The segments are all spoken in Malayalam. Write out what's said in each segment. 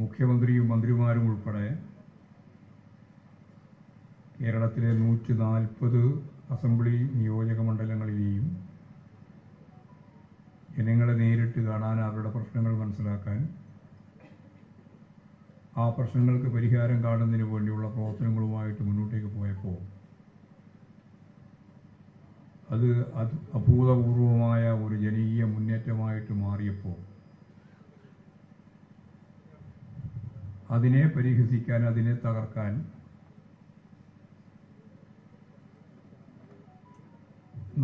മുഖ്യമന്ത്രിയും മന്ത്രിമാരും ഉൾപ്പെടെ കേരളത്തിലെ നൂറ്റി നാൽപ്പത് അസംബ്ലി നിയോജക മണ്ഡലങ്ങളിലെയും ജനങ്ങളെ നേരിട്ട് കാണാൻ അവരുടെ പ്രശ്നങ്ങൾ മനസ്സിലാക്കാൻ ആ പ്രശ്നങ്ങൾക്ക് പരിഹാരം കാണുന്നതിന് വേണ്ടിയുള്ള പ്രവർത്തനങ്ങളുമായിട്ട് മുന്നോട്ടേക്ക് പോയപ്പോൾ അത് അഭൂതപൂർവമായ ഒരു ജനകീയ മുന്നേറ്റമായിട്ട് മാറിയപ്പോൾ അതിനെ പരിഹസിക്കാൻ അതിനെ തകർക്കാൻ.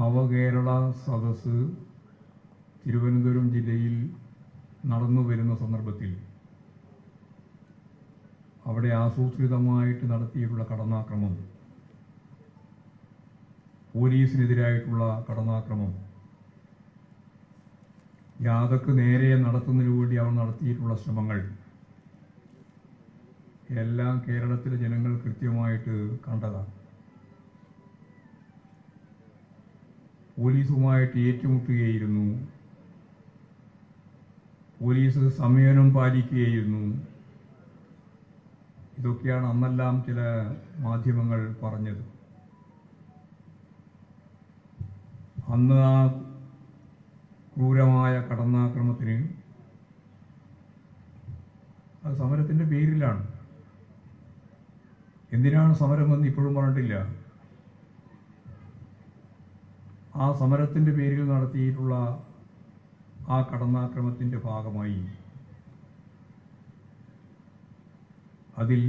നവകേരള സദസ് തിരുവനന്തപുരം ജില്ലയിൽ നടന്നു വരുന്ന സന്ദർഭത്തിൽ അവിടെ ആസൂത്രിതമായിട്ട് നടത്തിയിട്ടുള്ള കടന്നാക്രമം പോലീസിനെതിരായിട്ടുള്ള കടന്നാക്രമം യാതൊക്കെ നേരെ നടത്തുന്നതിനു വേണ്ടി അവർ നടത്തിയിട്ടുള്ള ശ്രമങ്ങൾ എല്ലാം കേരളത്തിലെ ജനങ്ങൾ കൃത്യമായിട്ട് കണ്ടതാണ്. പോലീസുമായിട്ട് ഏറ്റുമുട്ടുകയായിരുന്നു. പോലീസ് സംയമനം പാലിക്കുകയായിരുന്നു. ഇതൊക്കെയാണ് അന്നെല്ലാം ചില മാധ്യമങ്ങൾ പറഞ്ഞത്. അന്ന് ആ ക്രൂരമായ കടന്നാക്രമത്തിന് അത് സമരത്തിന്റെ പേരിലാണ്. എന്തിനാണ് സമരം സമരമെന്ന് ഇപ്പോഴും പറഞ്ഞിട്ടില്ല. ആ സമരത്തിന്റെ പേരിൽ നടത്തിയിട്ടുള്ള ആ കടന്നാക്രമത്തിന്റെ ഭാഗമായി അതിൽ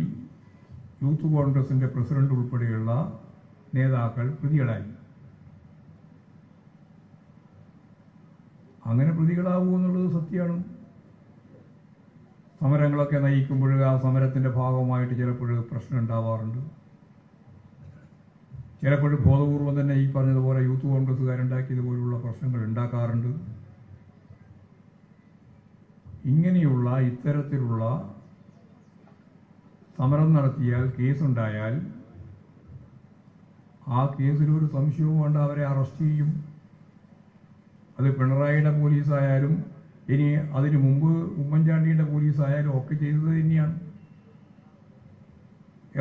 യൂത്ത് കോൺഗ്രസിന്റെ പ്രസിഡന്റ് ഉൾപ്പെടെയുള്ള നേതാക്കൾ പ്രതികളായി. അങ്ങനെ പ്രതികളാവൂ എന്നുള്ളത് സത്യമാണ്. സമരങ്ങളൊക്കെ നയിക്കുമ്പോൾ ആ സമരത്തിന്റെ ഭാഗമായിട്ട് ചിലപ്പോൾ പ്രശ്നം ഉണ്ടാവാറുണ്ട്. ചിലപ്പോൾ ബോധപൂർവം തന്നെ ഈ പറഞ്ഞതുപോലെ യൂത്ത് കോൺഗ്രസ്സുകാരുണ്ടാക്കിയതുപോലുള്ള പ്രശ്നങ്ങൾ ഉണ്ടാക്കാറുണ്ട്. ഇങ്ങനെയുള്ള ഇത്തരത്തിലുള്ള സമരം നടത്തിയാൽ കേസുണ്ടായാൽ ആ കേസിലൊരു സംശയവും വേണ്ട അവരെ അറസ്റ്റ് ചെയ്യും. അത് പിണറായിയുടെ പോലീസായാലും ഇനി അതിനു മുമ്പ് ഉമ്മൻചാണ്ടിയുടെ പോലീസ് പോലീസായാലും ഒക്കെ ചെയ്തത് തന്നെയാണ്.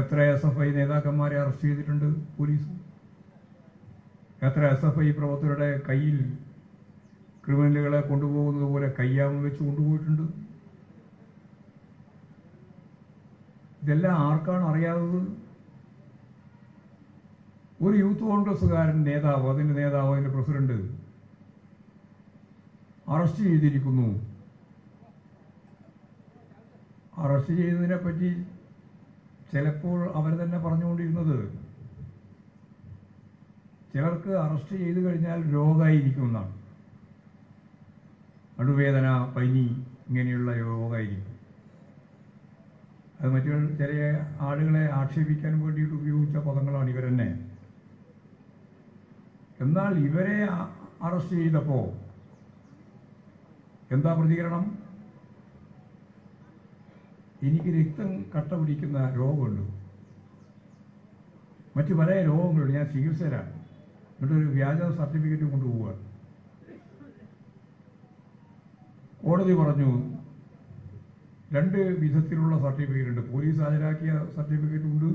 എത്ര എസ് എഫ് ഐ നേതാക്കന്മാരെ അറസ്റ്റ് ചെയ്തിട്ടുണ്ട് പോലീസ്? എത്ര എസ് എഫ് ഐ പ്രവർത്തകരുടെ കയ്യിൽ ക്രിമിനലുകളെ കൊണ്ടുപോകുന്നത് പോലെ കയ്യാമം വെച്ച് കൊണ്ടുപോയിട്ടുണ്ട്? ഇതെല്ലാം ആർക്കാണ് അറിയാത്തത്? ഒരു യൂത്ത് കോൺഗ്രസ്സുകാരൻ നേതാവ് അതിന്റെ നേതാവ് അതിന്റെ പ്രസിഡന്റ് അറസ്റ്റ് ചെയ്തിരിക്കുന്നു. അറസ്റ്റ് ചെയ്തതിനെ പറ്റി ചിലപ്പോൾ അവർ തന്നെ പറഞ്ഞുകൊണ്ടിരുന്നത് ചിലർക്ക് അറസ്റ്റ് ചെയ്തു കഴിഞ്ഞാൽ രോഗമായിരിക്കും എന്നാണ്. നടുവേദന പനി ഇങ്ങനെയുള്ള രോഗമായിരിക്കും അത് മറ്റു ചില ആളുകളെ ആക്ഷേപിക്കാൻ വേണ്ടിയിട്ട് ഉപയോഗിച്ച പദങ്ങളാണ് ഇവരെന്നെ. എന്നാൽ ഇവരെ അറസ്റ്റ് ചെയ്തപ്പോൾ എന്താ പ്രതികരണം? എനിക്ക് രക്തം കട്ട പിടിക്കുന്ന രോഗമുണ്ട്. മറ്റു പല രോഗങ്ങളുണ്ട്. ഞാൻ ചികിത്സയിലാണ്. എന്നിട്ടൊരു വ്യാജ സർട്ടിഫിക്കറ്റ് കൊണ്ടുപോവുകയാണ്. കോടതി പറഞ്ഞു രണ്ട് വിധത്തിലുള്ള സർട്ടിഫിക്കറ്റ് ഉണ്ട് പോലീസ് ഹാജരാക്കിയ സർട്ടിഫിക്കറ്റ് ഉണ്ട്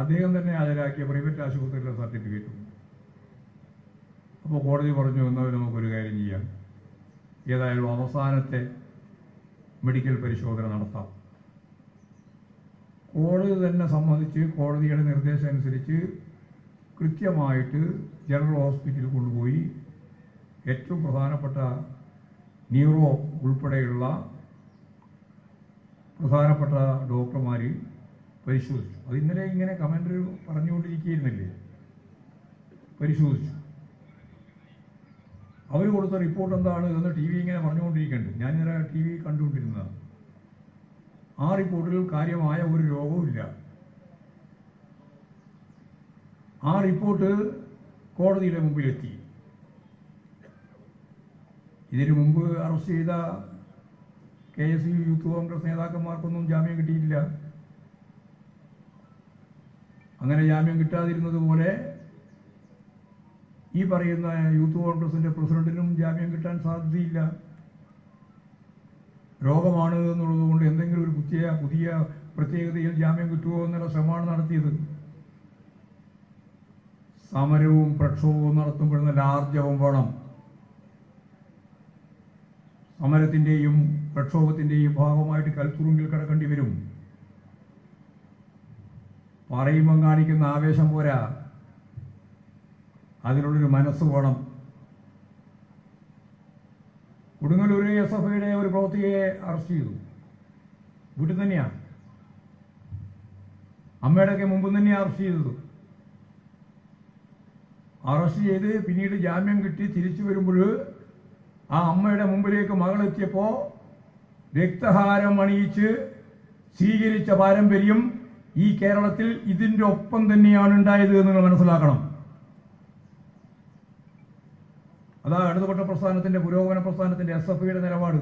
അദ്ദേഹം തന്നെ ഹാജരാക്കിയ പ്രൈവറ്റ് ആശുപത്രിയിലെ സർട്ടിഫിക്കറ്റ് ഉണ്ട്. അപ്പോൾ കോടതി പറഞ്ഞു എന്നാൽ നമുക്കൊരു കാര്യം ചെയ്യാം. ഏതായാലും അവസാനത്തെ മെഡിക്കൽ പരിശോധന നടത്താം. കോടതി തന്നെ സംബന്ധിച്ച് കോടതിയുടെ നിർദ്ദേശം അനുസരിച്ച് കൃത്യമായിട്ട് ജനറൽ ഹോസ്പിറ്റലിൽ കൊണ്ടുപോയി ഏറ്റവും പ്രധാനപ്പെട്ട ന്യൂറോ ഉൾപ്പെടെയുള്ള പ്രധാനപ്പെട്ട ഡോക്ടർമാർ പരിശോധിച്ചു. അത് ഇന്നലെ ഇങ്ങനെ കമന്റ് പറഞ്ഞുകൊണ്ടിരിക്കുകയായിരുന്നില്ലേ? പരിശോധിച്ചു. അവർ കൊടുത്ത റിപ്പോർട്ട് എന്താണ് എന്ന് ടി വി ഇങ്ങനെ പറഞ്ഞുകൊണ്ടിരിക്കുന്നുണ്ട്. ഞാൻ ഇന്നലെ ടി വി കണ്ടുകൊണ്ടിരുന്നതാണ്. ആ റിപ്പോർട്ടിൽ കാര്യമായ ഒരു രോഗവുമില്ല ആ റിപ്പോർട്ട് കോടതിയുടെ മുമ്പിലെത്തി. ഇതിനു മുമ്പ് അറസ്റ്റ് ചെയ്ത K S U youth Congress നേതാക്കന്മാർക്കൊന്നും ജാമ്യം കിട്ടിയിട്ടില്ല. അങ്ങനെ ജാമ്യം കിട്ടാതിരുന്നത് പോലെ ഈ പറയുന്ന യൂത്ത് കോൺഗ്രസിന്റെ പ്രസിഡന്റിനും ജാമ്യം കിട്ടാൻ സാധ്യതയില്ല. രോഗമാണ് എന്നുള്ളതുകൊണ്ട് എന്തെങ്കിലും ഒരു പുതിയ പുതിയ പ്രത്യേകതയിൽ ജാമ്യം കിട്ടുമോ എന്നുള്ള ശ്രമമാണ് നടത്തിയത്. സമരവും പ്രക്ഷോഭവും നടത്തുമ്പോൾ നല്ല ആർജവം വേണം. സമരത്തിന്റെയും പ്രക്ഷോഭത്തിന്റെയും ഭാഗമായിട്ട് കൽത്തുറുങ്കിൽ കിടക്കേണ്ടി വരും. പറയുമ്പം കാണിക്കുന്ന ആവേശം പോരാ. അതിനുള്ളൊരു മനസ്സ് വേണം. കൊടുങ്ങല്ലൂർ എസ് എഫ് ഐയുടെ ഒരു പ്രവൃത്തിയെ അറസ്റ്റ് ചെയ്തു. വീട്ടിൽ തന്നെയാണ്. അമ്മയുടെയൊക്കെ മുമ്പ് തന്നെയാണ് അറസ്റ്റ് ചെയ്തത്. അറസ്റ്റ് ചെയ്ത് പിന്നീട് ജാമ്യം കിട്ടി തിരിച്ചു വരുമ്പോൾ ആ അമ്മയുടെ മുമ്പിലേക്ക് മകളെത്തിയപ്പോൾ രക്തഹാരം അണിയിച്ച് സ്വീകരിച്ച പാരമ്പര്യം ഈ കേരളത്തിൽ ഇതിന്റെ ഒപ്പം തന്നെയാണ് ഉണ്ടായത് നിങ്ങൾ മനസ്സിലാക്കണം. അതാ ഇടതുപക്ഷ പ്രസ്ഥാനത്തിന്റെ പുരോഗമന പ്രസ്ഥാനത്തിന്റെ എസ് എഫ് ഐയുടെ നിലപാട്.